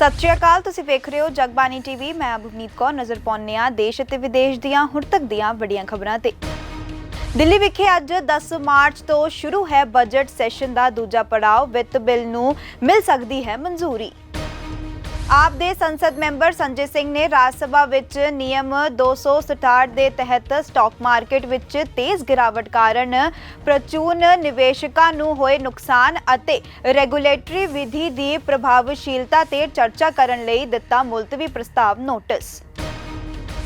ਸਤਿ ਸ਼੍ਰੀ ਅਕਾਲ, ਤੁਸੀਂ ਵੇਖ ਰਹੇ ਹੋ ਜਗਬਾਨੀ ਟੀਵੀ। ਮੈਂ ਅਭਿਨੀਤ ਕੌਰ, ਨਜ਼ਰ ਪਾਉਂਦੇ ਹਾਂ ਦੇਸ਼ ਅਤੇ ਵਿਦੇਸ਼ ਦੀਆਂ ਹੁਣ ਤੱਕ ਦੀਆਂ ਵੱਡੀਆਂ ਖਬਰਾਂ ਤੇ। ਦਿੱਲੀ ਵਿਖੇ ਅੱਜ 10 ਮਾਰਚ ਤੋਂ ਸ਼ੁਰੂ ਹੈ ਬਜਟ ਸੈਸ਼ਨ ਦਾ ਦੂਜਾ ਪੜਾਅ, ਵਿੱਤ ਬਿੱਲ ਨੂੰ ਮਿਲ ਸਕਦੀ ਹੈ ਮਨਜ਼ੂਰੀ। ਆਪ ਦੇ ਸੰਸਦ ਮੈਂਬਰ ਸੰਜੇ ਸਿੰਘ ਨੇ ਰਾਜ ਸਭਾ ਵਿੱਚ ਨਿਯਮ 267 ਦੇ ਤਹਿਤ ਸਟਾਕ ਮਾਰਕੀਟ ਵਿੱਚ ਤੇਜ਼ ਗਿਰਾਵਟ ਕਾਰਨ ਪ੍ਰਚੂਨ ਨਿਵੇਸ਼ਕਾਂ ਨੂੰ ਹੋਏ ਨੁਕਸਾਨ ਅਤੇ ਰੈਗੂਲੇਟਰੀ ਵਿਧੀ ਦੀ ਪ੍ਰਭਾਵਸ਼ੀਲਤਾ ਤੇ ਚਰਚਾ ਕਰਨ ਲਈ ਦਿੱਤਾ ਮੁਲਤਵੀ ਪ੍ਰਸਤਾਵ ਨੋਟਿਸ।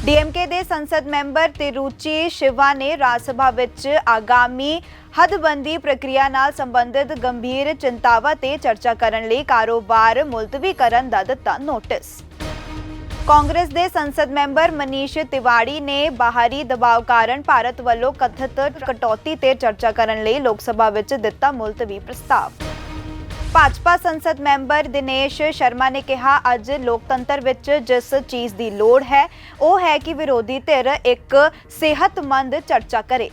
ਡੀਐਮਕੇ ਦੇ ਸੰਸਦ ਮੈਂਬਰ ਤਿਰੂਚੀ ਸ਼ਿਵਾ ਨੇ ਰਾਜ ਸਭਾ ਵਿੱਚ ਆਗਾਮੀ ਹੱਦਬੰਦੀ ਪ੍ਰਕਿਰਿਆ ਨਾਲ ਸੰਬੰਧਿਤ ਗੰਭੀਰ ਚਿੰਤਾਵਾਂ ਤੇ ਚਰਚਾ ਕਰਨ ਲਈ ਕਾਰੋਬਾਰ ਮੁਲਤਵੀ ਕਰਨ ਦਾ ਦਿੱਤਾ ਨੋਟਿਸ। ਕਾਂਗਰਸ ਦੇ ਸੰਸਦ ਮੈਂਬਰ ਮਨੀਸ਼ ਤਿਵਾੜੀ ਨੇ ਬਾਹਰੀ ਦਬਾਅ ਕਾਰਨ ਭਾਰਤ ਵੱਲੋਂ ਕਥਿਤ ਕਟੌਤੀ ਤੇ ਚਰਚਾ ਕਰਨ ਲਈ ਲੋਕ ਸਭਾ ਵਿੱਚ ਦਿੱਤਾ ਮੁਲਤਵੀ ਪ੍ਰਸਤਾਵ। ਭਾਜਪਾ ਸੰਸਦ ਮੈਂਬਰ ਦਿਨੇਸ਼ ਸ਼ਰਮਾ ਨੇ ਕਿਹਾ, ਅੱਜ ਲੋਕਤੰਤਰ ਵਿੱਚ ਜਿਸ ਚੀਜ਼ ਦੀ ਲੋੜ ਹੈ, ਉਹ ਹੈ ਕਿ ਵਿਰੋਧੀ ਧਿਰ ਇੱਕ ਸਿਹਤਮੰਦ ਚਰਚਾ ਕਰੇ।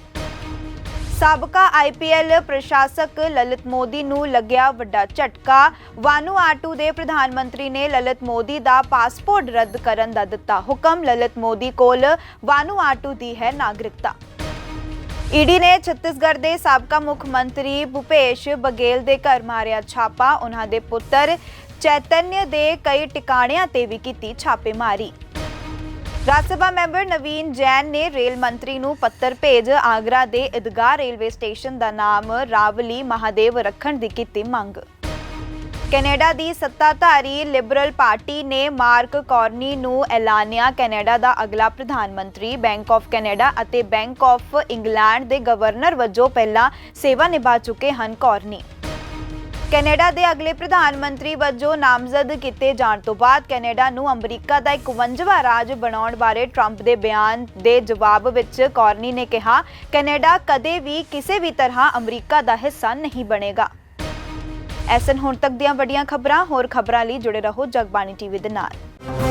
ਸਾਬਕਾ ਆਈਪੀਐਲ ਪ੍ਰਸ਼ਾਸਕ ਲਲਿਤ ਮੋਦੀ ਨੂੰ ਲੱਗਿਆ ਵੱਡਾ ਝਟਕਾ। ਵਾਨੂਆਟੂ ਦੇ ਪ੍ਰਧਾਨ ਮੰਤਰੀ ਨੇ ਲਲਿਤ ਮੋਦੀ ਦਾ ਪਾਸਪੋਰਟ ਰੱਦ ਕਰਨ ਦਾ ਦਿੱਤਾ ਹੁਕਮ। ਲਲਿਤ ਮੋਦੀ ਕੋਲ ਵਾਨੂਆਟੂ ਦੀ ਹੈ ਨਾਗਰਿਕਤਾ। ਈਡੀ ਨੇ ਛੱਤੀਸਗੜ੍ਹ ਦੇ ਸਾਬਕਾ ਮੁੱਖ ਮੰਤਰੀ ਭੁਪੇਸ਼ ਬਗੇਲ ਦੇ ਘਰ ਮਾਰਿਆ ਛਾਪਾ। ਉਹਨਾਂ ਦੇ ਪੁੱਤਰ ਚੈਤਨਯ ਦੇ ਕਈ ਟਿਕਾਣਿਆਂ ਤੇ ਵੀ ਕੀਤੀ ਛਾਪੇਮਾਰੀ। ਰਾਜ ਸਭਾ ਮੈਂਬਰ ਨਵੀਨ ਜੈਨ ਨੇ ਰੇਲ ਮੰਤਰੀ ਨੂੰ ਪੱਤਰ ਭੇਜ ਆਗਰਾ ਦੇ ਇਦਗਾਹ ਰੇਲਵੇ ਸਟੇਸ਼ਨ ਦਾ ਨਾਮ ਰਾਵਲੀ ਮਹਾਦੇਵ ਰੱਖਣ ਦੀ ਕੀਤੀ ਮੰਗ। ਕੈਨੇਡਾ ਦੀ ਸੱਤਾਧਾਰੀ ਲਿਬਰਲ ਪਾਰਟੀ ਨੇ ਮਾਰਕ ਕੌਰਨੀ ਨੂੰ ਐਲਾਨਿਆ ਕੈਨੇਡਾ ਦਾ ਅਗਲਾ ਪ੍ਰਧਾਨ ਮੰਤਰੀ। ਬੈਂਕ ਆਫ ਕੈਨੇਡਾ ਅਤੇ ਬੈਂਕ ਆਫ ਇੰਗਲੈਂਡ ਦੇ ਗਵਰਨਰ ਵਜੋਂ ਪਹਿਲਾਂ ਸੇਵਾ ਨਿਭਾ ਚੁੱਕੇ ਹਨ ਕੌਰਨੀ। ਕੈਨੇਡਾ ਦੇ ਅਗਲੇ ਪ੍ਰਧਾਨ ਮੰਤਰੀ ਵਜੋਂ ਨਾਮਜ਼ਦ ਕੀਤੇ ਜਾਣ ਤੋਂ ਬਾਅਦ ਕੈਨੇਡਾ ਨੂੰ ਅਮਰੀਕਾ ਦਾ 51ਵਾਂ ਰਾਜ ਬਣਾਉਣ ਬਾਰੇ ਟਰੰਪ ਦੇ ਬਿਆਨ ਦੇ ਜਵਾਬ ਵਿੱਚ ਕੌਰਨੀ ਨੇ ਕਿਹਾ, ਕੈਨੇਡਾ ਕਦੇ ਵੀ ਕਿਸੇ ਵੀ ਤਰ੍ਹਾਂ ਅਮਰੀਕਾ ਦਾ ਹਿੱਸਾ ਨਹੀਂ ਬਣੇਗਾ। ਐਸਨ ਹੁਣ ਤੱਕ ਦੀਆਂ ਵੱਡੀਆਂ ਖਬਰਾਂ, ਹੋਰ ਖਬਰਾਂ ਲਈ ਜੁੜੇ ਰਹੋ ਜਗਬਾਣੀ ਟੀਵੀ ਦੇ ਨਾਲ।